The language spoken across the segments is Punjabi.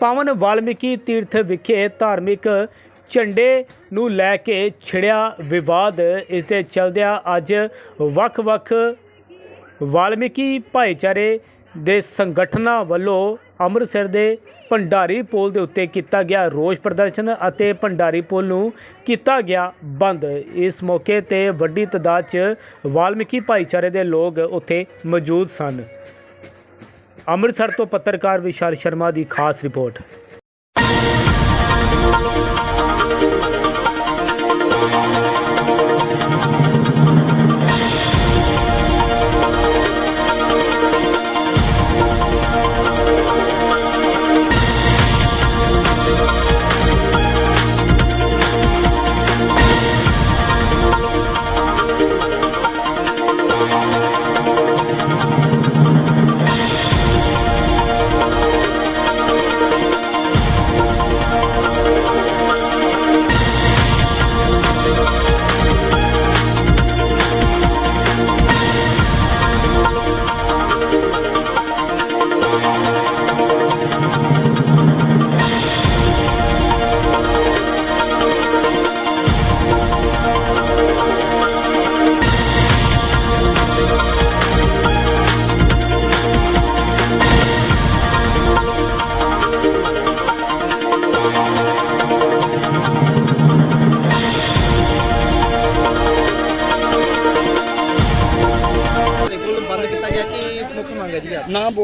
ਪਾਵਨ ਵਾਲਮੀਕੀ ਤੀਰਥ ਵਿਖੇ ਧਾਰਮਿਕ ਝੰਡੇ ਨੂੰ ਲੈ ਕੇ ਛਿੜਿਆ ਵਿਵਾਦ। ਇਸ ਦੇ ਚਲਦਿਆਂ ਅੱਜ ਵੱਖ-ਵੱਖ ਵਾਲਮੀਕੀ ਭਾਈਚਾਰੇ ਦੇ ਸੰਗਠਨਾਂ ਵੱਲੋਂ ਅੰਮ੍ਰਿਤਸਰ ਦੇ ਭੰਡਾਰੀ ਪੁਲ ਦੇ ਉੱਤੇ ਕੀਤਾ ਗਿਆ ਰੋਸ ਪ੍ਰਦਰਸ਼ਨ ਅਤੇ ਭੰਡਾਰੀ ਪੁਲ ਨੂੰ ਕੀਤਾ ਗਿਆ ਬੰਦ। ਇਸ ਮੌਕੇ ਤੇ ਵੱਡੀ ਤਦਾਦ 'ਚ ਵਾਲਮੀਕੀ ਭਾਈਚਾਰੇ ਦੇ ਲੋਕ ਉੱਥੇ ਮੌਜੂਦ ਸਨ। ਅੰਮ੍ਰਿਤਸਰ ਤੋਂ ਪੱਤਰਕਾਰ ਵਿਸ਼ਾਲ ਸ਼ਰਮਾ ਦੀ ਖਾਸ ਰਿਪੋਰਟ।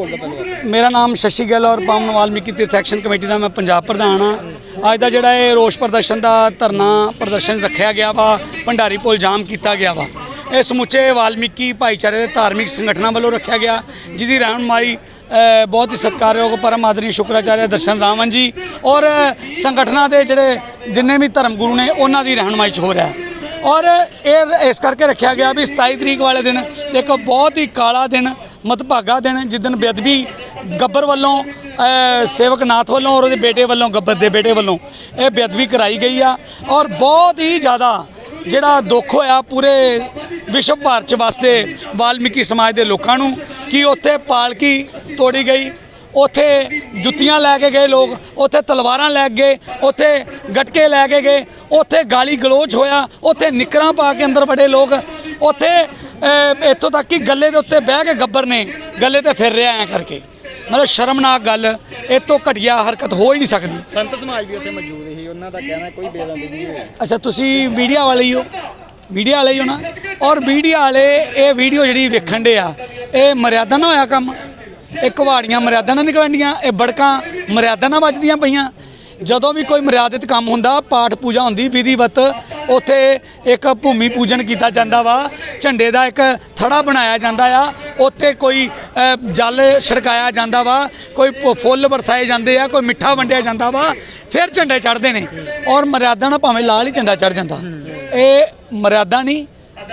ਜੀ ਆਪ ਨਾਮ ਮੇਰਾ ਨਾਮ ਸ਼ਸ਼ੀ ਗਿੱਲ ਔਰ ਪਾਵਨ ਵਾਲਮੀਕੀ ਤੀਰਥ ਐਕਸ਼ਨ ਕਮੇਟੀ ਦਾ ਮੈਂ ਪੰਜਾਬ ਪ੍ਰਧਾਨ ਆ ਅੱਜ ਦਾ ਜਿਹੜਾ ਇਹ ਰੋਸ ਪ੍ਰਦਰਸ਼ਨ ਦਾ ਧਰਨਾ ਪ੍ਰਦਰਸ਼ਨ ਰੱਖਿਆ ਗਿਆ ਵਾ, ਭੰਡਾਰੀ ਪੁਲ ਜਾਮ ਕੀਤਾ ਗਿਆ ਵਾ। ਇਹ ਸਮੁੱਚੇ ਵਾਲਮੀਕੀ ਭਾਈਚਾਰੇ ਦੇ ਧਾਰਮਿਕ ਸੰਗਠਨਾਂ ਵੱਲੋਂ ਰੱਖਿਆ ਗਿਆ, ਜਿਹਦੀ ਰਹਿਨੁਮਾਈ ਬਹੁਤ ਹੀ ਸਤਿਕਾਰਯੋਗ ਪਰਮ ਆਦਰਣੀ ਸ਼ੁਕਰਾਚਾਰਿਆ ਦਰਸ਼ਨ ਰਾਵਣ ਜੀ ਔਰ ਸੰਗਠਨਾਂ ਦੇ ਜਿਹੜੇ ਜਿੰਨੇ ਵੀ ਧਰਮ ਗੁਰੂ ਨੇ, ਉਹਨਾਂ ਦੀ ਰਹਿਨੁਮਾਈ 'ਚ ਹੋ ਰਿਹਾ। ਹੈ ਔਰ ਇਹ ਇਸ ਕਰਕੇ ਰੱਖਿਆ ਗਿਆ ਵੀ 27 ਤਰੀਕ ਵਾਲੇ ਦਿਨ ਇੱਕ ਬਹੁਤ ਹੀ ਕਾਲਾ ਦਿਨ ਮਤਭਾਗਾ ਦਿਨ ਜਿੱਦਨ ਬੇਅਦਬੀ ਗੱਬਰ ਵੱਲੋਂ ਸੇਵਕ ਨਾਥ ਵੱਲੋਂ ਔਰ ਉਹਦੇ ਬੇਟੇ ਵੱਲੋਂ, ਗੱਬਰ ਦੇ ਬੇਟੇ ਵੱਲੋਂ ਇਹ ਬੇਅਦਬੀ ਕਰਾਈ ਗਈ ਆ ਔਰ ਬਹੁਤ ਹੀ ਜ਼ਿਆਦਾ ਜਿਹੜਾ ਦੁੱਖ ਹੋਇਆ ਪੂਰੇ ਵਿਸ਼ਵ ਭਰ ਚ ਵਾਸਤੇ ਵਾਲਮੀਕੀ ਸਮਾਜ ਦੇ ਲੋਕਾਂ ਨੂੰ ਕਿ ਉੱਥੇ ਪਾਲਕੀ ਤੋੜੀ ਗਈ। ਉੱਥੇ ਜੁੱਤੀਆਂ ਲੈ ਕੇ ਗਏ ਲੋਕ ਉੱਥੇ ਤਲਵਾਰਾਂ ਲੈ ਕੇ ਗਏ ਉੱਥੇ ਗਟਕੇ ਲੈ ਕੇ ਗਏ ਉੱਥੇ ਗਾਲੀ ਗਲੋਚ ਹੋਇਆ ਉੱਥੇ ਨਿਕਰਾਂ ਪਾ ਕੇ ਅੰਦਰ ਵੜੇ ਲੋਕ ਉੱਥੇ ਇੱਥੋਂ ਤੱਕ ਕਿ ਗੱਲੇ ਦੇ ਉੱਤੇ ਬਹਿ ਕੇ ਗੱਬਰ ਨੇ ਗੱਲੇ ਤੇ ਫਿਰ ਰਿਹਾ ਐ ਕਰਕੇ। ਮਤਲਬ ਸ਼ਰਮਨਾਕ ਗੱਲ ਇਹ ਤੋਂ ਘਟੀਆ ਹਰਕਤ ਹੋ ਹੀ ਨਹੀਂ ਸਕਦੀ। ਸੰਤ ਸਮਾਜ ਵੀ ਉੱਥੇ ਮੌਜੂਦ ਸੀ ਉਹਨਾਂ ਦਾ ਕਹਿਣਾ ਕੋਈ ਬੇਦੰਦੀ ਨਹੀਂ ਹੋਈ ਅੱਛਾ ਤੁਸੀਂ ਮੀਡੀਆ ਵਾਲੇ ਹੀ ਹੋ? ਮੀਡੀਆ ਵਾਲੇ ਹੀ ਹੋ ਨਾ? ਔਰ ਮੀਡੀਆ ਵਾਲੇ ਇਹ ਵੀਡੀਓ ਜਿਹੜੀ ਵੇਖਣ ਦੇ ਆ ਇਹ ਮਰਿਆਦਾ ਨਾ ਹੋਇਆ ਕੰਮ? ਇਹ ਕੁਹਾੜੀਆਂ ਮਰਿਆਦਾ ਨਾਲ ਨਿਕਲਣੀਆਂ, ਇਹ ਬੜਕਾਂ ਮਰਿਆਦਾ ਨਾਲ ਵੱਜਦੀਆਂ ਪਈਆਂ। ਜਦੋਂ ਵੀ ਕੋਈ ਮਰਿਆਦਿਤ ਕੰਮ ਹੁੰਦਾ, ਪਾਠ ਪੂਜਾ ਹੁੰਦੀ, ਵਿਧੀਵਤ, ਉੱਥੇ ਇੱਕ ਭੂਮੀ ਪੂਜਨ ਕੀਤਾ ਜਾਂਦਾ ਵਾ। ਝੰਡੇ ਦਾ ਇੱਕ ਥੜਾ ਬਣਾਇਆ ਜਾਂਦਾ ਆ। ਉੱਥੇ ਕੋਈ ਜਲ ਛੜਕਾਇਆ ਜਾਂਦਾ ਵਾ, ਕੋਈ ਪ- ਫੁੱਲ ਵਰਸਾਏ ਜਾਂਦੇ ਆ, ਕੋਈ ਮਿੱਠਾ ਵੰਡਿਆ ਜਾਂਦਾ ਵਾ, ਫਿਰ ਝੰਡੇ ਚੜ੍ਹਦੇ ਨੇ। ਔਰ ਮਰਿਆਦਾ ਨਾਲ ਭਾਵੇਂ ਲਾਲ ਹੀ ਝੰਡਾ ਚੜ੍ਹ ਜਾਂਦਾ। ਇਹ ਮਰਿਆਦਾ ਨਹੀਂ,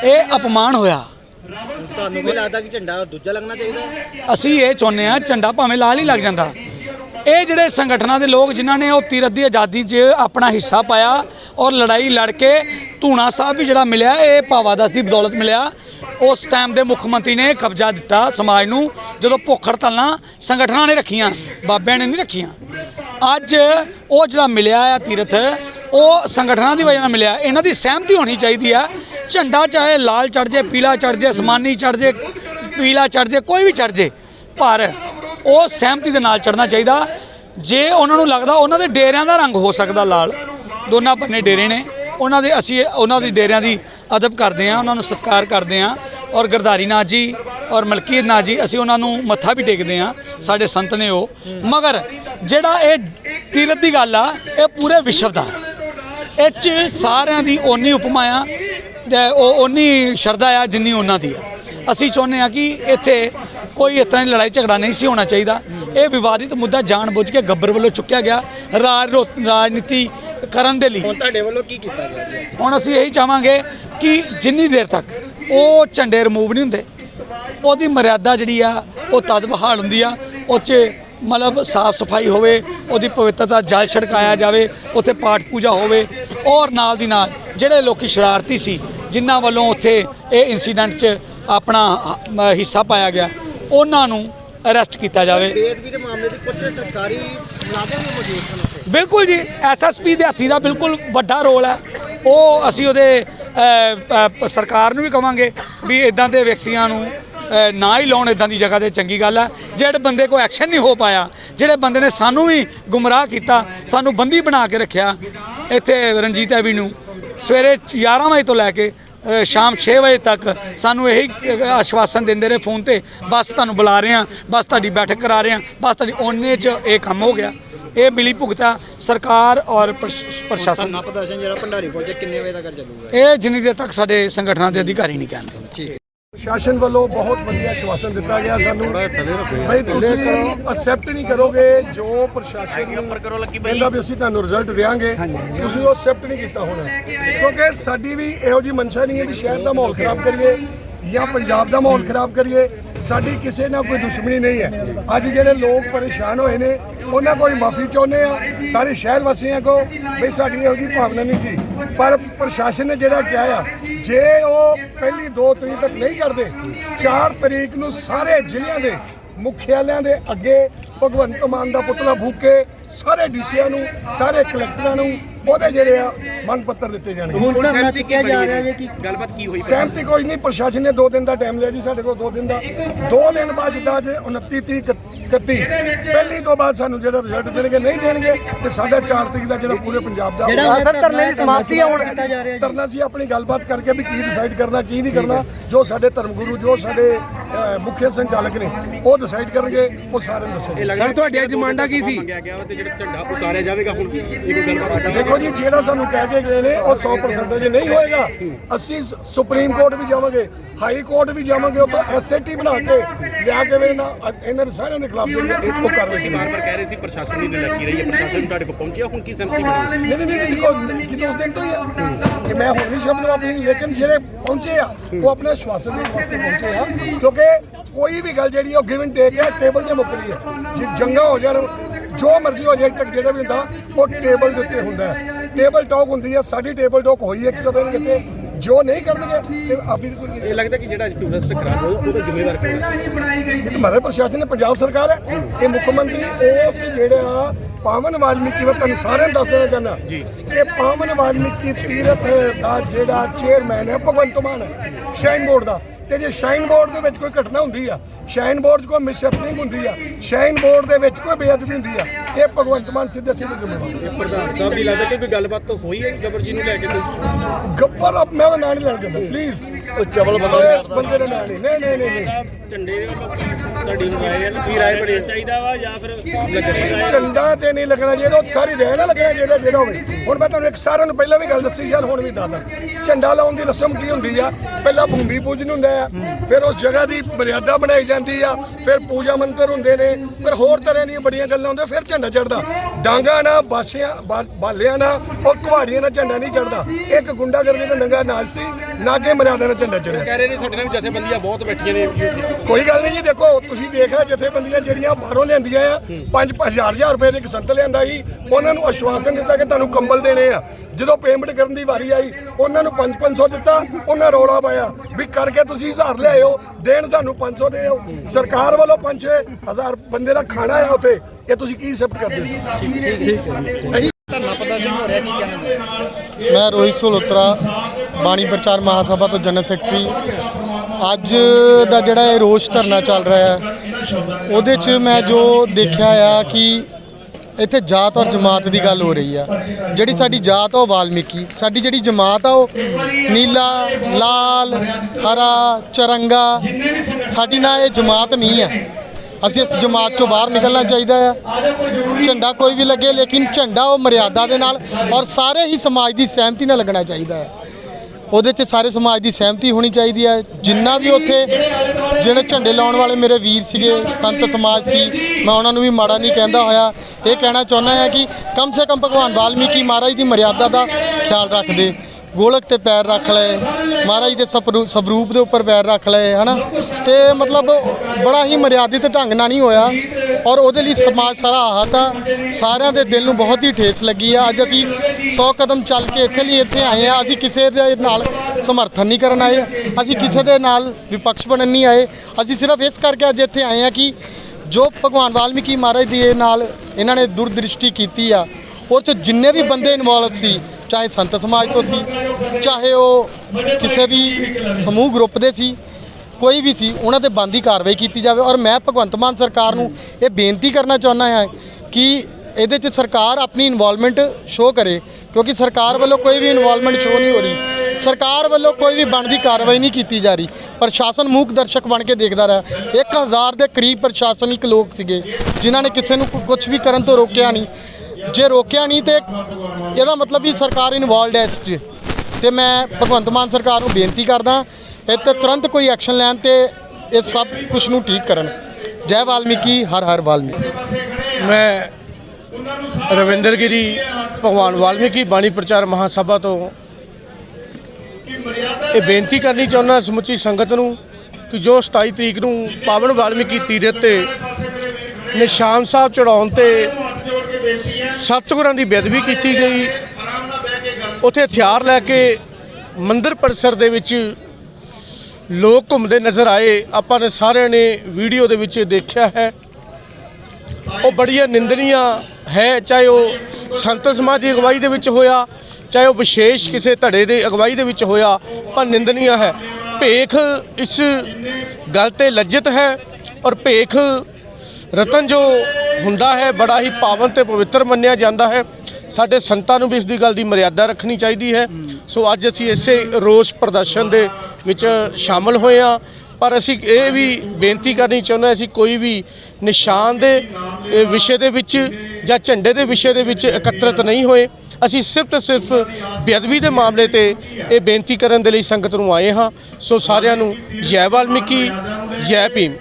ਇਹ ਅਪਮਾਨ ਹੋਇਆ। ਤੁਹਾਨੂੰ ਵੀ ਲੱਗਦਾ ਕਿ ਝੰਡਾ ਦੂਜਾ ਲੱਗਣਾ ਚਾਹੀਦਾ ਅਸੀਂ ਇਹ ਚਾਹੁੰਦੇ ਆ ਝੰਡਾ ਭਾਵੇਂ ਲਾਲ ਹੀ ਲੱਗ ਜਾਂਦਾ। ਇਹ ਜਿਹੜੇ ਸੰਗਠਨਾਂ ਦੇ ਲੋਕ ਜਿਨ੍ਹਾਂ ਨੇ ਉਹ ਤੀਰਥ ਦੀ ਆਜ਼ਾਦੀ 'ਚ ਆਪਣਾ ਹਿੱਸਾ ਪਾਇਆ ਔਰ ਲੜਾਈ ਲੜ ਕੇ ਧੂਣਾ ਸਾਹਿਬ ਵੀ ਜਿਹੜਾ ਮਿਲਿਆ, ਇਹ ਭਾਵਾਦਸ ਦੀ ਬਦੌਲਤ ਮਿਲਿਆ, ਉਸ ਟਾਈਮ ਦੇ ਮੁੱਖ ਮੰਤਰੀ ਨੇ ਕਬਜ਼ਾ ਦਿੱਤਾ ਸਮਾਜ ਨੂੰ, ਜਦੋਂ ਭੁੱਖ ਹੜਤਾਲਾਂ ਸੰਗਠਨਾਂ ਨੇ ਰੱਖੀਆਂ, ਬਾਬਿਆਂ ਨੇ ਨਹੀਂ ਰੱਖੀਆਂ। ਅੱਜ ਉਹ ਜਿਹੜਾ ਮਿਲਿਆ ਆ ਤੀਰਥ ਉਹ ਸੰਗਠਨਾਂ ਦੀ ਵਜ੍ਹਾ ਨਾਲ ਮਿਲਿਆ। ਇਹਨਾਂ ਦੀ ਸਹਿਮਤੀ ਹੋਣੀ ਚਾਹੀਦੀ ਆ। ਝੰਡਾ ਚਾਹੇ ਲਾਲ ਚੜ ਜੇ ਪੀਲਾ ਚੜ ਜੇ ਅਸਮਾਨੀ ਚੜ ਜੇ ਪੀਲਾ ਚੜ ਜੇ ਕੋਈ ਵੀ ਚੜ ਜੇ ਪਰ ਉਹ ਸਹਿਮਤੀ ਦੇ ਨਾਲ ਚੜਨਾ ਚਾਹੀਦਾ। ਜੇ ਉਹਨਾਂ ਨੂੰ ਲੱਗਦਾ ਉਹਨਾਂ ਦੇ ਡੇਰਿਆਂ ਦਾ ਰੰਗ ਹੋ ਸਕਦਾ ਲਾਲ, ਦੋਨਾਂ ਬੰਨੇ ਡੇਰੇ ਨੇ। ਉਹਨਾਂ ਦੇ ਅਸੀਂ ਉਹਨਾਂ ਦੀ ਡੇਰਿਆਂ ਦੀ ਅਦਬ ਕਰਦੇ ਆ ਉਹਨਾਂ ਨੂੰ ਸਤਿਕਾਰ ਕਰਦੇ ਆ ਔਰ ਗਰਦਾਰੀ ਨਾਥ ਜੀ, ਔਰ ਮਲਕੀਰ ਨਾਥ ਜੀ, ਅਸੀਂ ਉਹਨਾਂ ਨੂੰ ਮੱਥਾ ਵੀ ਟੇਕਦੇ ਆ ਸਾਡੇ ਸੰਤ ਨੇ ਉਹ। ਮਗਰ ਜਿਹੜਾ ਇਹ ਤੀਰਥ ਦੀ ਗੱਲ ਆ, ਇਹ ਪੂਰੇ ਵਿਸ਼ਵ ਦਾ। ਇਹ 'ਚ ਸਾਰਿਆਂ ਦੀ ਓਨੀ ਉਪਮਾ ਆ ਤੇ ਉਹ ਓਨੀ ਸ਼ਰਧਾ ਆ ਜਿੰਨੀ ਉਹਨਾਂ ਦੀ ਆ। ਅਸੀਂ ਚਾਹੁੰਦੇ ਆ ਕਿ ਇੱਥੇ ਕੋਈ ਦੀ ਲੜਾਈ ਝਗੜਾ ਨਹੀਂ ਸੀ ਹੋਣਾ ਚਾਹੀਦਾ। ਇਹ ਵਿਵਾਦਿਤ ਮੁੱਦਾ ਜਾਣਬੁੱਝ ਕੇ ਗੱਬਰ ਵੱਲੋਂ ਚੁੱਕਿਆ ਗਿਆ ਰਾਜ ਰਾਜਨੀਤੀ ਕਰਨ ਦੇ ਲਈ। ਹੁਣ ਤੁਹਾਡੇ ਵੱਲੋਂ ਕੀ ਕੀਤਾ ਗਿਆ ਹੁਣ ਅਸੀਂ ਇਹੀ ਚਾਹਾਂਗੇ ਕਿ ਜਿੰਨੀ ਦੇਰ ਤੱਕ ਉਹ ਝੰਡੇ ਰਿਮੂਵ ਨਹੀਂ ਹੁੰਦੇ ਉਹਦੀ ਮਰਿਆਦਾ ਜਿਹੜੀ ਆ ਉਹ ਤਦ ਬਹਾਲ ਹੁੰਦੀ ਆ ਉਹ 'ਚ ਮਤਲਬ ਸਾਫ਼ ਸਫ਼ਾਈ ਹੋਵੇ ਉਹਦੀ ਪਵਿੱਤਰਤਾ ਜਲ ਛੜਕਾਇਆ ਜਾਵੇ ਉੱਥੇ ਪਾਠ ਪੂਜਾ ਹੋਵੇ ਔਰ ਨਾਲ ਦੀ ਨਾਲ ਜਿਹੜੇ ਲੋਕੀ ਸ਼ਰਾਰਤੀ ਸੀ ਜਿਨ੍ਹਾਂ ਵੱਲੋਂ ਉੱਥੇ ਇਹ ਇਨਸੀਡੈਂਟ 'ਚ ਆਪਣਾ ਹਿੱਸਾ ਪਾਇਆ ਗਿਆ ਉਹਨਾਂ ਨੂੰ ਅਰੈਸਟ ਕੀਤਾ ਜਾਵੇ। ਬੇਅਦਬੀ ਦੇ ਮਾਮਲੇ ਦੀ ਕੁਝ ਸਰਕਾਰੀ ਮੁਲਾਜ਼ਮ ਵੀ ਮੌਜੂਦ ਸਨ ਉੱਥੇ। ਬਿਲਕੁਲ ਜੀ ਐਸਐਸਪੀ ਦੇ ਹੱਥੀ ਦਾ ਬਿਲਕੁਲ ਵੱਡਾ ਰੋਲ ਹੈ। ਉਹ ਅਸੀਂ ਉਹਦੇ ਸਰਕਾਰ ਨੂੰ ਵੀ ਕਵਾਂਗੇ ਵੀ ਇਦਾਂ ਦੇ ਵਿਅਕਤੀਆਂ ਨੂੰ ਨਾ ਹੀ ਲਾਉਣ ਇਦਾਂ ਦੀ ਜਗ੍ਹਾ ਤੇ ਚੰਗੀ ਗੱਲ ਹੈ ਜਿਹੜੇ ਬੰਦੇ ਕੋ ਐਕਸ਼ਨ ਨਹੀਂ ਹੋ ਪਾਇਆ ਜਿਹੜੇ ਬੰਦੇ ਨੇ ਸਾਨੂੰ ਵੀ ਗੁੰਮਰਾਹ ਕੀਤਾ ਸਾਨੂੰ ਬੰਦੀ ਬਣਾ ਕੇ ਰੱਖਿਆ ਇੱਥੇ ਰਣਜੀਤ ਐਵੀ ਨੂੰ। ਸਵੇਰੇ 11 ਵਜੇ ਤੋਂ ਲੈ ਕੇ ਸ਼ਾਮ 6 ਵਜੇ ਤੱਕ ਸਾਨੂੰ ਇਹੀ ਆਸ਼ਵਾਸਨ ਦਿੰਦੇ ਰਹੇ ਫੋਨ ਤੇ ਬਸ ਤੁਹਾਨੂੰ ਬੁਲਾ ਰਹੇ ਹਾਂ ਬਸ ਤੁਹਾਡੀ ਬੈਠਕ ਕਰਾ ਰਹੇ ਹਾਂ ਬਸ ਤੁਹਾਡੀ ਉਹਨੇ 'ਚ ਇਹ ਕੰਮ ਹੋ ਗਿਆ। ਇਹ ਮਿਲੀ ਭੁਗਤਾ ਸਰਕਾਰ ਔਰ ਪ੍ਰਸ਼- ਪ੍ਰਸ਼ਾਸਨ। ਧਰਨਾ ਪ੍ਰਦਰਸ਼ਨ ਜਿਹੜਾ ਭੰਡਾਰੀ ਪੁਲ 'ਚ ਕਿੰਨੇ ਵਜੇ ਤੱਕ ਚੱਲੂਗਾ? ਇਹ ਜਿੰਨੀ ਦੇਰ ਤੱਕ ਸਾਡੇ ਸੰਗਠਨਾਂ ਦੇ ਅਧਿਕਾਰੀ ਨਹੀਂ ਕਹਿਣਗੇ। ਪ੍ਰਸ਼ਾਸਨ ਵੱਲੋਂ ਬਹੁਤ ਵਧੀਆ ਆਸ਼ਵਾਸਨ ਦਿੱਤਾ ਗਿਆ ਸਾਨੂੰ। ਭਾਈ ਤੁਸੀਂ ਅਕਸੈਪਟ ਨਹੀਂ ਕਰੋਗੇ ਜੋ ਪ੍ਰਸ਼ਾਸਨ ਕਹਿੰਦਾ ਵੀ ਅਸੀਂ ਤੁਹਾਨੂੰ ਰਿਜ਼ਲਟ ਦੇਵਾਂਗੇ ਤੁਸੀਂ ਉਹ ਅਕਸੈਪਟ ਨਹੀਂ ਕੀਤਾ ਹੋਣਾ। ਕਿਉਂਕਿ ਸਾਡੀ ਵੀ ਇਹੋ ਜੀ ਮਨਸ਼ਾ ਨਹੀਂ ਹੈ ਕਿ ਸ਼ਹਿਰ ਦਾ ਮਾਹੌਲ ਖਰਾਬ ਕਰੀਏ। ਜਾਂ ਪੰਜਾਬ ਦਾ ਮਾਹੌਲ ਖਰਾਬ ਕਰੀਏ, ਸਾਡੀ ਕਿਸੇ ਨਾਲ ਕੋਈ ਦੁਸ਼ਮਣੀ ਨਹੀਂ ਹੈ। ਅੱਜ ਜਿਹੜੇ ਲੋਕ ਪਰੇਸ਼ਾਨ ਹੋਏ ਨੇ, ਉਹਨਾਂ ਕੋਲ ਮਾਫੀ ਚਾਹੁੰਦੇ ਆ ਸਾਰੇ ਸ਼ਹਿਰ ਵਾਸੀਆਂ ਕੋ ਵੀ ਸਾਡੀ ਇਹੋ ਜੀ ਭਾਵਨਾ ਨਹੀਂ ਸੀ। ਪਰ ਪ੍ਰਸ਼ਾਸਨ ਨੇ ਜਿਹੜਾ ਕਿਹਾ ਆ, ਜੇ ਉਹ ਪਹਿਲੀ 2 ਤਰੀਕ ਤੱਕ ਨਹੀਂ ਕਰਦੇ 4 ਤਰੀਕ ਨੂੰ ਸਾਰੇ ਜ਼ਿਲ੍ਹਿਆਂ ਦੇ ਮੁਖਿਆਲਿਆਂ ਦੇ ਅੱਗੇ ਭਗਵੰਤ ਮਾਨ ਦਾ ਪੁਤਲਾ ਫੂਕ ਕੇ ਸਾਰੇ ਡੀਸੀਆਂ ਨੂੰ, ਸਾਰੇ ਕਲੈਕਟਰਾਂ ਨੂੰ ਉਹਦੇ ਜਿਹੜੇ ਆ ਮੰਗ ਪੱਤਰ ਦਿੱਤੇ ਜਾਣਗੇ ਹੁਣ ਸਹਿਮਤੀ ਕਿਹਾ ਜਾ ਰਿਹਾ ਹੈ ਕਿ ਗੱਲਬਾਤ ਕੀ ਹੋਈ? ਸਹਿਮਤੀ ਕੋਈ ਨਹੀਂ ਪ੍ਰਸ਼ਾਸਨ ਨੇ 2 ਦਿਨ ਦਾ ਟਾਈਮ ਲਿਆ ਜੀ ਸਾਡੇ ਕੋਲ 2 ਦਿਨ ਦਾ। 2 ਦਿਨ ਬਾਅਦ ਜਿੱਦਾਂ ਜੇ 29 30 31 ਪਹਿਲੀ ਤੋਂ ਬਾਅਦ ਸਾਨੂੰ ਜਿਹੜਾ ਰਿਜ਼ਲਟ ਦੇਣਗੇ ਨਹੀਂ ਦੇਣਗੇ ਤੇ ਸਾਡਾ 4 ਤਰੀਕ ਦਾ ਜਿਹੜਾ ਪੂਰੇ ਪੰਜਾਬ ਦਾ ਜਿਹੜਾ ਸਰ ਧਰਨੇ ਦੀ ਸਮਾਪਤੀ ਹੁਣ। ਕੀਤਾ ਜਾ ਰਿਹਾ ਤਰਨਾ ਸੀ ਆਪਣੀ ਗੱਲਬਾਤ ਕਰਕੇ ਵੀ ਕੀ ਡਿਸਾਈਡ ਕਰਨਾ ਕੀ ਨਹੀਂ ਕਰਨਾ ਜੋ ਸਾਡੇ ਧਰਮਗੁਰੂ ਜੋ ਸਾਡੇ ਮੁੱਖ ਸੰਚਾਲਕ ਨੇ ਉਹ ਡਿਸਾਈਡ ਕਰਨਗੇ ਉਹ ਸਾਰਿਆਂ ਨੂੰ ਦੱਸਣਗੇ। ਸਰ ਤੁਹਾਡੀਆਂ ਡਿਮਾਂਡਾਂ ਕੀ ਸੀ? ਮੰਗਿਆ ਗਿਆ ਵਾ ਤੇ ਜਿਹੜਾ ਝੰਡਾ ਉਤਾਰਿਆ ਜਾਵੇਗਾ ਹੁਣ ਇਹ ਕੋਈ ਗੱਲਬਾਤ ਦੇਖੋ ਜੀ ਜਿਹੜਾ ਸਾਨੂੰ ਕਹਿ ਕੇ ਗਏ ਨੇ ਉਹ 100% ਜੇ ਨਹੀਂ ਹੋਏਗਾ ਅਸੀਂ ਸ- ਸੁਪਰੀਮ ਕੋਰਟ ਵੀ ਜਾਵਾਂਗੇ ਹਾਈ ਕੋਰਟ ਵੀ ਜਾਵਾਂਗੇ ਉੱਥੋਂ ਐਸਏਟੀ ਬਣਾ ਕੇ ਲਿਆ ਕੇ ਵੇ ਨਾ ਇਹਨਾਂ ਦੇ ਸਾਰਿਆਂ ਦੇ ਖਿਲਾਫ ਜਿਹੜੀ ਉਹ ਕਾਰਵਾਈ ਤੁਸੀਂ ਬਾਰ-ਬਾਰ ਕਹਿ ਰਹੇ ਸੀ ਪ੍ਰਸ਼ਾਸਨ ਦੀ ਲੱਗੀ ਰਹੀ ਹੈ ਪ੍ਰਸ਼ਾਸਨ ਤੁਹਾਡੇ ਕੋਲ ਪਹੁੰਚਿਆ ਹੁਣ ਕੀ ਬਣੀ? ਨਹੀਂ ਨਹੀਂ ਨਹੀਂ ਦੇਖੋ ਕਿਤੇ ਉਸ ਦਿਨ ਤੋਂ ਹੀ ਆ। ਕਿ ਮੈਂ ਹੁਣ ਨਹੀਂ ਸ਼ਬਦ ਵਾਪਰੀ ਲੇਕਿਨ ਜਿਹੜੇ ਪਹੁੰਚੇ ਆ ਉਹ ਆਪਣੇ ਆਸ਼ਵਾਸਨ ਦੇ ਵਾਸਤੇ ਪਹੁੰਚੇ ਆ ਕਿਉਂਕਿ ਕੋਈ ਵੀ ਗੱਲ ਜਿਹੜੀ ਉਹ ਗਿਵਨ ਟੇਕ ਹੈ ਟੇਬਲ ਤੇ ਮੁੱਕ ਰਹੀ ਹੈ ਜੇ ਜੰਗਾਂ ਹੋ ਜਾਣ ਜੋ ਮਰਜ਼ੀ ਹੋ ਜਾਏ ਤੱਕ ਜਿਹੜਾ ਵੀ ਹੁੰਦਾ ਉਹ ਟੇਬਲ ਦੇ ਉੱਤੇ ਹੁੰਦਾ ਹੈ। ਟੇਬਲ ਟਾਕ ਹੁੰਦੀ ਹੈ ਸਾਡੀ ਟੇਬਲ ਟਾਕ ਹੋਈ ਹੈ ਕਿਸੇ ਦਿਨ ਕਿਤੇ। ਜੋ ਨਹੀਂ ਕਰਨਗੇ ਤੇ ਆਪੀ ਇਹ ਲੱਗਦਾ ਕਿ ਜਿਹੜਾ ਟੂਰਿਸਟ ਹੋਇਆ ਉਹਦਾ ਜ਼ਿੰਮੇਵਾਰ ਕੌਣ ਹੈ ਇਹ ਤਾਂ ਮਹਾਰਾਜ ਪ੍ਰਸ਼ਾਸਨ ਨੇ ਪੰਜਾਬ ਸਰਕਾਰ ਹੈ। ਇਹ ਮੁੱਖ ਮੰਤਰੀ ਉਸ ਜਿਹੜਾ ਪਾਵਨ ਵਾਲਮੀਕੀ ਮੈਂ ਤੁਹਾਨੂੰ ਸਾਰਿਆਂ ਨੂੰ ਦੱਸ ਦੇਣਾ ਚਾਹੁੰਦਾ। ਕਿ ਪਾਵਨ ਵਾਲਮੀਕੀ ਤੀਰਥ ਦਾ ਜਿਹੜਾ ਚੇਅਰਮੈਨ ਹੈ ਭਗਵੰਤ ਮਾਨ ਹੈ ਸ਼ਾਈਨ ਬੋਰਡ ਦਾ। ਤੇ ਜੇ ਸ਼ਾਈਨ ਬੋਰਡ ਦੇ ਵਿੱਚ ਕੋਈ ਘਟਨਾ ਹੁੰਦੀ ਆ ਸ਼ਾਈਨ ਬੋਰਡ 'ਚ ਕੋਈ ਮਿਸਹੈਪਨਿੰਗ ਹੁੰਦੀ ਆ ਸ਼ਾਈਨ ਬੋਰਡ ਦੇ ਵਿੱਚ ਕੋਈ ਬੇਅਦਬੀ ਹੁੰਦੀ ਆ ਇਹ ਭਗਵੰਤ ਮਾਨ ਸਿੱਧੇ ਸਿੱਧੇ ਜ਼ਿੰਮੇਵਾਰ ਪ੍ਰਧਾਨ ਸਾਹਿਬ ਦੀ ਲੱਗਦਾ ਕਿ ਕੋਈ ਗੱਲਬਾਤ ਤਾਂ ਹੋਈ ਹੈ ਗਬਰ ਜੀ ਨੂੰ ਲੈ ਕੇ ਕੋਈ? ਗੱਪਰ ਆਪ ਮੈਂ ਨਾਂ ਨਹੀਂ ਲੈਣਾ ਚਾਹੁੰਦਾ ਪਲੀਜ਼ ਉਹ ਚਵਲ ਬਦਲ ਇਸ ਬੰਦੇ ਦਾ ਨਾਂ ਨਹੀਂ ਨਹੀਂ ਨਹੀਂ ਨਹੀਂ ਝੰਡੇ ਦੇ ਤੁਹਾਡੀ ਰਾਏ ਹੈ ਕੀ ਰਾਏ ਬਣੀ? ਚਾਹੀਦਾ ਵਾ ਜਾਂ ਫਿਰ ਲੱਗਣੀ ਝੰਡਾ ਤੇ ਨਹੀਂ ਲੱਗਣਾ ਚਾਹੀਦਾ ਉਹ ਸਾਰੀ ਰਹਿ ਨਾ ਲੱਗਣਾ ਚਾਹੀਦਾ ਜਿਹੜਾ ਹੋਵੇ। ਹੁਣ ਮੈਂ ਤੁਹਾਨੂੰ ਇੱਕ ਸਾਰਿਆਂ ਨੂੰ ਪਹਿਲਾਂ ਵੀ ਗੱਲ ਦੱਸੀ ਸੀ ਹੁਣ ਵੀ ਦੱਸਦਾ। ਝੰਡਾ ਲਾਉਣ ਦੀ ਰਸਮ ਕੀ ਹੁੰਦੀ ਆ? ਪਹਿਲਾਂ ਭੂਮੀ ਪੂਜਨ ਹੁੰਦਾ ਆ ਫਿਰ ਉਸ ਜਗ੍ਹਾ ਦੀ ਮਰਿਆਦਾ ਬਣਾਈ ਜਾਂਦੀ ਆ ਫਿਰ ਪੂਜਾ ਮੰਤਰ ਹੁੰਦੇ ਨੇ ਫਿਰ ਹੋਰ ਤਰ੍ਹਾਂ ਦੀਆਂ ਬੜੀਆਂ ਗੱਲਾਂ ਹੁੰਦੀਆਂ ਫਿਰ ਝੰਡਾ ਚੜਦਾ ਡਾਂਗਾ ਨਾ ਬਾਸਿਆਂ ਬਾਲਿਆਂ ਨਾ ਔਰ ਕੁਹਾੜੀਆਂ ਨਾਲ ਝੰਡਾ ਨਹੀਂ ਚੜਦਾ ਇੱਕ ਗੁੰਡਾਗਰਦੀ ਦਾ ਨੰਗਾ ਨਾਚ ਸੀ ਨਾਗੇ ਮਰਿਆਦਾ ਨਾਲ ਝੰਡਾ ਚੜਿਆ ਕਹਿ ਰਹੇ ਨੇ ਸਾਡੇ ਨਾਲ ਵੀ ਜਥੇਬੰਦੀਆਂ ਬਹੁਤ ਬੈਠੀਆਂ ਨੇ ਕੋਈ ਗੱਲ ਨਹੀਂ ਜੀ ਦੇਖੋ ਤੁਸੀਂ ਦੇਖ ਰਹੇ ਜਥੇਬੰਦੀਆਂ ਜਿਹੜੀਆਂ ਬਾਹਰੋਂ ਲਿਆਂਦੀਆਂ ਆ 5-5000 ਹਜ਼ਾਰ ਰੁਪਏ ਦੇ ਇੱਕ ਸੰਤ ਲਿਆਂਦਾ ਸੀ ਉਹਨਾਂ ਨੂੰ ਆਸ਼ਵਾਸਨ ਦਿੱਤਾ ਕਿ ਤੁਹਾਨੂੰ ਕੰਬਲ ਦੇਣੇ ਆ। ਜਦੋਂ ਪੇਮੈਂਟ ਕਰਨ ਦੀ ਵਾਰੀ ਆਈ ਉਹਨਾਂ ਨੂੰ 5-500 ਦਿੱਤਾ ਉਹਨਾਂ ਰੌਲਾ ਪਾਇਆ ਵੀ ਕਰਕੇ ਤੁਸੀਂ ਹਜ਼ਾਰ ਲਿਆਇਓ, ਦੇਣ ਸਾਨੂੰ 500 ਦਿਓ। ਸਰਕਾਰ ਵੱਲੋਂ 5-6000 ਬੰਦੇ ਦਾ ਖਾਣਾ ਆ ਉੱਥੇ। ਇਹ ਤੁਸੀਂ ਕੀ ਐਕਸੈਪਟ ਕਰਦੇ ਹੋ? ਧਰਨਾ ਪ੍ਰਦਰਸ਼ਨ ਹੋ ਰਿਹਾ ਕੀ ਕਹਿਣਾ ਮੈਂ ਰੋਹਿਤ ਸੋਲੋਤਰਾ, ਬਾਣੀ ਪ੍ਰਚਾਰ ਮਹਾਸਭਾ ਤੋਂ ਜਨਰਲ ਸੈਕਟਰੀ। ਅੱਜ ਦਾ ਜਿਹੜਾ ਇਹ ਰੋਸ ਧਰਨਾ ਚੱਲ ਰਿਹਾ ਹੈ, ਉਹਦੇ 'ਚ ਮੈਂ ਜੋ ਦੇਖਿਆ ਆ ਕਿ ਇੱਥੇ ਜਾਤ ਔਰ ਜਮਾਤ ਦੀ ਗੱਲ ਹੋ ਰਹੀ ਆ। ਜਿਹੜੀ ਸਾਡੀ ਜਾਤ ਆ ਉਹ ਵਾਲਮੀਕੀ, ਸਾਡੀ ਜਿਹੜੀ ਜਮਾਤ ਆ ਉਹ ਨੀਲਾ, ਲਾਲ, ਹਰਾ, ਚਰੰਗਾ, ਸਾਡੀ ਨਾ ਇਹ ਜਮਾਤ ਨਹੀਂ ਆ। ਅਸੀਂ ਇਸ ਜਮਾਤ ਚੋਂ ਬਾਹਰ ਨਿਕਲਣਾ ਚਾਹੀਦਾ ਆ। ਝੰਡਾ ਕੋਈ ਵੀ ਲੱਗੇ, ਲੇਕਿਨ ਝੰਡਾ ਉਹ ਮਰਿਆਦਾ ਦੇ ਨਾਲ ਔਰ ਸਾਰੇ ਹੀ ਸਮਾਜ ਦੀ ਸਹਿਮਤੀ ਨਾਲ ਲੱਗਣਾ ਚਾਹੀਦਾ ਹੈ ਉਹਦੇ 'ਚ ਸਾਰੇ ਸਮਾਜ ਦੀ ਸਹਿਮਤੀ ਹੋਣੀ ਚਾਹੀਦੀ ਹੈ। ਜਿੰਨਾ ਵੀ ਉੱਥੇ ਜਿਹੜੇ ਝੰਡੇ ਲਾਉਣ ਵਾਲੇ ਮੇਰੇ ਵੀਰ ਸੀਗੇ, ਸੰਤ ਸਮਾਜ ਸੀ, ਮੈਂ ਉਹਨਾਂ ਨੂੰ ਵੀ ਮਾੜਾ ਨਹੀਂ ਕਹਿੰਦਾ ਹੋਇਆ। ਇਹ ਕਹਿਣਾ ਚਾਹੁੰਦਾ ਹਾਂ ਕਿ ਕਮ ਸੇ ਕਮ ਭਗਵਾਨ ਵਾਲਮੀਕੀ ਮਹਾਰਾਜ ਦੀ ਮਰਿਆਦਾ ਦਾ ਖਿਆਲ ਰੱਖਦੇ। ਗੋਲਕ ਤੇ ਪੈਰ ਰੱਖ ਲਏ। ਮਹਾਰਾਜ ਦੇ ਸਪਰੂ- ਸਵਰੂਪ ਦੇ ਉੱਪਰ ਪੈਰ ਰੱਖ ਲਏ, ਹਨਾ? ਤੇ ਮਤਲਬ ਬੜਾ ਹੀ ਮਰਿਆਦਿਤ ਢੰਗ ਨਾਲ ਨਹੀਂ ਹੋਇਆ ਔਰ ਉਹਦੇ ਲਈ ਸਮਾਜ ਸਾਰਾ ਆਹਤ ਆ। ਸਾਰਿਆਂ ਦੇ ਦਿਲ ਨੂੰ ਬਹੁਤ ਹੀ ਠੇਸ ਲੱਗੀ ਆ। ਅੱਜ ਅਸੀਂ 100 ਕਦਮ ਚੱਲ ਕੇ ਇਸੇ ਲਈ ਇੱਥੇ ਆਏ ਆ। ਅਸੀਂ ਕਿਸੇ ਦੇ ਨਾਲ ਸਮਰਥਨ ਨਹੀਂ ਕਰਨ ਆਏ। ਅਸੀਂ ਕਿਸੇ ਦੇ ਨਾਲ ਵਿਪਕਸ਼ ਬਣਨ ਨਹੀਂ ਆਏ। ਅਸੀਂ ਸਿਰਫ ਇਸ ਕਰਕੇ ਅੱਜ ਇੱਥੇ ਆਏ ਆ ਕਿ ਜੋ ਭਗਵਾਨ ਵਾਲਮੀਕੀ ਮਹਾਰਾਜ ਦੇ ਨਾਲ ਇਹਨਾਂ ਨੇ ਦੁਰਦ੍ਰਿਸ਼ਟੀ ਕੀਤੀ ਆ, ਉਹ 'ਚ ਜਿੰਨੇ ਵੀ ਬੰਦੇ ਇਨਵੋਲਵ ਸੀ ਚਾਹੇ ਸੰਤ ਸਮਾਜ ਤੋਂ ਸੀ, ਚਾਹੇ ਉਹ ਕਿਸੇ ਵੀ ਸਮੂਹ ਗਰੁੱਪ ਦੇ ਸੀ, ਕੋਈ ਵੀ ਸੀ, ਉਹਨਾਂ ਤੇ ਬੰਦੀ ਕਾਰਵਾਈ ਕੀਤੀ ਜਾਵੇ। ਔਰ ਮੈਂ ਭਗਵੰਤ ਮਾਨ ਸਰਕਾਰ ਨੂੰ ਇਹ ਬੇਨਤੀ ਕਰਨਾ ਚਾਹੁੰਦਾ ਹਾਂ ਕਿ ਇਹਦੇ 'ਚ ਸਰਕਾਰ ਆਪਣੀ ਇਨਵੋਲਵਮੈਂਟ ਸ਼ੋਅ ਕਰੇ, ਕਿਉਂਕਿ ਸਰਕਾਰ ਵੱਲੋਂ ਕੋਈ ਵੀ ਇਨਵੋਲਵਮੈਂਟ ਸ਼ੋਅ ਨਹੀਂ ਹੋ ਰਹੀ। ਸਰਕਾਰ ਵੱਲੋਂ ਕੋਈ ਵੀ ਬਣਦੀ ਕਾਰਵਾਈ ਨਹੀਂ ਕੀਤੀ ਜਾ ਰਹੀ। ਪ੍ਰਸ਼ਾਸਨ ਮੂਕ ਦਰਸ਼ਕ ਬਣ ਕੇ ਦੇਖਦਾ ਰਿਹਾ। 1000 ਦੇ ਕਰੀਬ ਪ੍ਰਸ਼ਾਸਨਿਕ ਲੋਕ ਸੀਗੇ, ਜਿਨ੍ਹਾਂ ਨੇ ਕਿਸੇ ਨੂੰ ਕੁਝ ਵੀ ਕਰਨ ਤੋਂ ਰੋਕਿਆ ਨਹੀਂ। ਜੇ ਰੋਕਿਆ ਨਹੀਂ ਤੇ ਇਹਦਾ ਮਤਲਬ ਵੀ ਸਰਕਾਰ ਇਨਵੋਲਡ ਹੈ ਇਸ 'ਚ। ਤੇ ਮੈਂ ਭਗਵੰਤ ਮਾਨ ਸਰਕਾਰ ਨੂੰ ਬੇਨਤੀ ਕਰਦਾ ਇਹ ਤੇ ਤੁਰੰਤ ਕੋਈ ਐਕਸ਼ਨ ਲੈਣ ਤੇ ਇਹ ਸਭ ਕੁਝ ਨੂੰ ਠੀਕ ਕਰਨ। ਜੈ ਵਾਲਮੀਕੀ, ਹਰ ਹਰ ਵਾਲਮੀਕੀ ਮੈਂ ਰਵਿੰਦਰ ਗਿਰੀ, ਭਗਵਾਨ ਵਾਲਮੀਕੀ ਬਾਣੀ ਪ੍ਰਚਾਰ ਮਹਾਸਭਾ ਤੋਂ ਇਹ ਬੇਨਤੀ ਕਰਨੀ ਚਾਹੁੰਦਾ ਸਮੁੱਚੀ ਸੰਗਤ ਨੂੰ ਕਿ ਜੋ 27 ਤਰੀਕ ਨੂੰ ਪਾਵਨ ਵਾਲਮੀਕੀ ਤੀਰਥ ਤੇ ਨਿਸ਼ਾਨ ਸਾਹਿਬ ਚੜਾਉਣ ਤੇ ਸਤਿਗੁਰਾਂ ਦੀ ਬੇਅਦਬੀ ਕੀਤੀ ਗਈ। ਉੱਥੇ ਹਥਿਆਰ ਲੈ ਕੇ ਮੰਦਿਰ ਪਰਿਸਰ ਦੇ ਵਿੱਚ ਲੋਕ ਘੁੰਮਦੇ ਨਜ਼ਰ ਆਏ। ਆਪਾਂ ਨੇ ਸਾਰਿਆਂ ਨੇ ਵੀਡੀਓ ਦੇ ਵਿੱਚ ਦੇਖਿਆ ਹੈ। ਉਹ ਬੜੀਆਂ ਨਿੰਦਨੀਆਂ ਹੈ, ਚਾਹੇ ਉਹ ਸੰਤ ਸਮਾਜ ਦੀ ਅਗਵਾਈ ਦੇ ਵਿੱਚ ਹੋਇਆ, ਚਾਹੇ ਉਹ ਵਿਸ਼ੇਸ਼ ਕਿਸੇ ਧੜੇ ਦੇ ਅਗਵਾਈ ਦੇ ਵਿੱਚ ਹੋਇਆ, ਪਰ ਨਿੰਦਨੀਆਂ ਹੈ। ਭੇਖ ਇਸ ਗੱਲ ਤੇ ਲੱਜਿਤ ਹੈ ਔਰ ਭੇਖ ਰਤਨ ਜੋ ਹੁੰਦਾ ਹੈ, ਬੜਾ ਹੀ ਪਾਵਨ ਤੇ ਪਵਿੱਤਰ ਮੰਨਿਆ ਜਾਂਦਾ ਹੈ। ਸਾਡੇ ਸੰਤਾਂ ਨੂੰ ਵੀ ਇਸ ਦੀ ਗੱਲ ਦੀ ਮਰਿਆਦਾ ਰੱਖਣੀ ਚਾਹੀਦੀ ਹੈ। ਸੋ ਅੱਜ ਅਸੀਂ ਇਸੇ ਰੋਸ ਪ੍ਰਦਰਸ਼ਨ ਦੇ ਵਿੱਚ ਸ਼ਾਮਲ ਹੋਏ ਹਾਂ। ਪਰ ਅਸੀਂ ਇਹ ਵੀ ਬੇਨਤੀ ਕਰਨੀ ਚਾਹੁੰਦੇ ਅਸੀਂ ਕੋਈ ਵੀ ਨਿਸ਼ਾਨ ਦੇ ਵਿਸ਼ੇ ਦੇ ਵਿੱਚ ਜਾਂ ਝੰਡੇ ਦੇ ਵਿਸ਼ੇ ਦੇ ਵਿੱਚ ਇਕੱਤਰਤ ਨਹੀਂ ਹੋਏ। ਅਸੀਂ ਸਿਰਫ ਤੇ ਸਿਰਫ ਬੇਅਦਬੀ ਦੇ ਮਾਮਲੇ ਤੇ ਇਹ ਬੇਨਤੀ ਕਰਨ ਦੇ ਲਈ ਸੰਗਤ ਨੂੰ ਆਏ ਹਾਂ। ਸੋ ਸਾਰਿਆਂ ਨੂੰ ਜੈ ਵਾਲਮੀਕੀ, ਜੈ ਭੀਮ।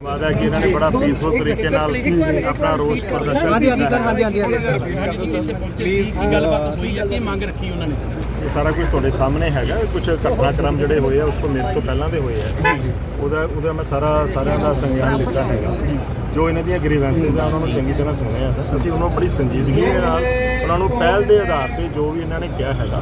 ਵਾਦਾ ਕਿ ਇਹਨਾਂ ਨੇ ਬੜਾ ਪੀਸਫੁਲ ਤਰੀਕੇ ਨਾਲ ਆਪਣਾ ਰੋਸ ਪ੍ਰਦਰਸ਼ਨ ਕੀਤਾ। ਹੈ ਪਲੀਜ਼ ਕੀ ਗੱਲਬਾਤ ਹੋਈ ਆ ਕੀ ਮੰਗ ਰੱਖੀ ਉਹਨਾਂ ਨੇ? ਇਹ ਸਾਰਾ ਕੁਝ ਤੁਹਾਡੇ ਸਾਹਮਣੇ ਹੈਗਾ ਕੁਝ ਘਟਨਾਕ੍ਰਮ ਜਿਹੜੇ ਹੋਏ ਆ ਉਸ ਤੋਂ ਮੇਰੇ ਤੋਂ ਪਹਿਲਾਂ ਦੇ ਹੋਏ ਆ। ਉਹਦਾ ਉਹਦਾ ਮੈਂ ਸਾਰਾ ਸਾਰਿਆਂ ਦਾ ਸੰਗਿਆਨ ਲਿਖਿਆ ਹੈਗਾ। ਜੋ ਇਹਨਾਂ ਦੀਆਂ ਗ੍ਰੀਵੈਂਸਸ ਆ ਉਹਨਾਂ ਨੂੰ ਚੰਗੀ ਤਰ੍ਹਾਂ ਸੁਣਿਆ ਹੈ। ਅਸੀਂ ਉਹਨਾਂ ਬੜੀ ਸੰਜੀਦਗੀ ਦੇ ਨਾਲ ਉਹਨਾਂ ਨੂੰ ਪਹਿਲ ਦੇ ਆਧਾਰ ਤੇ ਜੋ ਵੀ ਇਹਨਾਂ ਨੇ ਕਿਹਾ ਹੈਗਾ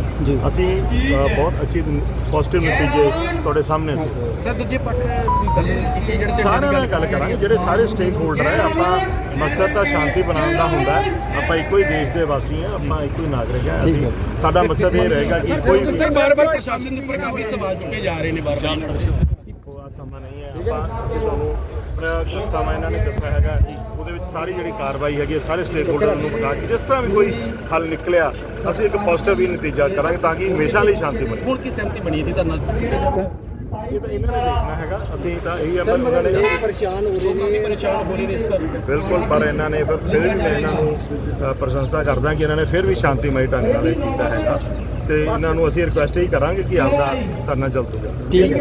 ਅਸੀਂ ਬਹੁਤ ਅੱਛੀ ਪੋਜ਼ਿਟਿਵ ਨਤੀਜੇ ਤੁਹਾਡੇ ਸਾਹਮਣੇ ਸੀ ਸਰ ਦੂਜੇ ਪੱਖ ਦੀ ਗੱਲ ਕੀਤੀ ਜਿਹੜੇ ਸਾਰਿਆਂ ਨਾਲ ਗੱਲ ਕਰਾਂਗੇ ਜਿਹੜੇ ਸਾਰੇ ਸਟੇਕ ਹੋਲਡਰ ਹੈ ਆਪਾਂ ਮਕਸਦ ਤਾਂ ਸ਼ਾਂਤੀ ਬਣਾਉਣ ਦਾ ਹੁੰਦਾ ਆਪਾਂ ਇੱਕੋ ਹੀ ਦੇਸ਼ ਦੇ ਵਾਸੀ ਹਾਂ ਆਪਾਂ ਇੱਕੋ ਹੀ ਨਾਗਰਿਕ ਹਾਂ ਅਸੀਂ ਸਾਡਾ ਮਕਸਦ ਇਹ ਰਹੇਗਾ ਕਿ ਕੋਈ ਵੀ ਸਰ ਬਾਰ-ਬਾਰ ਪ੍ਰਸ਼ਾਸਨ ਦੇ ਉੱਪਰ ਕਾਫੀ ਸਵਾਲ ਚੁੱਕੇ ਜਾ ਰਹੇ ਨੇ ਬਾਰ-ਬਾਰ। ਇੱਕੋ ਆ ਸਮਾਂ ਨਹੀਂ ਹੈ ਆਪਾਂ ਅਸੀਂ ਤੁਹਾਨੂੰ ਆਪਣਾ ਸਮਾਂ ਇਹਨਾਂ ਨੇ ਦਿੱਤਾ ਹੈਗਾ ਉਹਦੇ ਵਿੱਚ ਸਾਰੀ ਜਿਹੜੀ ਕਾਰਵਾਈ ਹੈਗੀ ਹੈ, ਸਾਰੇ ਸਟੇਕ ਹੋਲਡਰ ਨੂੰ ਬਤਾ ਕੇ ਜਿਸ ਤਰ੍ਹਾਂ ਵੀ ਕੋਈ ਹੱਲ ਨਿਕਲਿਆ ਅਸੀਂ ਇੱਕ ਪੋਜ਼ਿਟਿਵ ਹੀ ਨਤੀਜਾ ਕਰਾਂਗੇ ਤਾਂ ਕਿ ਹਮੇਸ਼ਾ ਲਈ ਸ਼ਾਂਤੀ ਬਣੇ। ਹੁਣ ਕੀ ਸਹਿਮਤੀ ਬਣੀ ਸੀ ਧਰਨਾ ਇਹ ਤਾਂ ਇਹਨਾਂ ਨੇ ਦੇਖਣਾ ਹੈਗਾ ਅਸੀਂ ਤਾਂ ਇਹੀ ਆਪਾਂ ਉਹਨਾਂ ਨੇ ਪਰੇਸ਼ਾਨ ਹੋ ਰਹੇ ਨੇ। ਪਰੇਸ਼ਾਨ ਹੋ ਰਹੇ ਨੇ ਇਸ ਤਰ੍ਹਾਂ। ਬਿਲਕੁਲ ਪਰ ਇਹਨਾਂ ਨੇ ਫਿਰ ਫਿਰ ਵੀ ਮੈਂ ਇਹਨਾਂ ਨੂੰ ਪ੍ਰਸ਼ੰਸਾ ਕਰਦਾ ਕਿ ਇਹਨਾਂ ਨੇ ਫਿਰ ਵੀ ਸ਼ਾਂਤੀਮਈ ਢੰਗ ਨਾਲ ਕੀਤਾ ਹੈਗਾ। ਤੇ ਇਹਨਾਂ ਨੂੰ ਅਸੀਂ ਰਿਕੁਐਸਟ ਹੀ ਕਰਾਂਗੇ ਕਿ ਆਪਦਾ ਧਰਨਾ ਜਲਦ ਤੋਂ ਜਲਦ।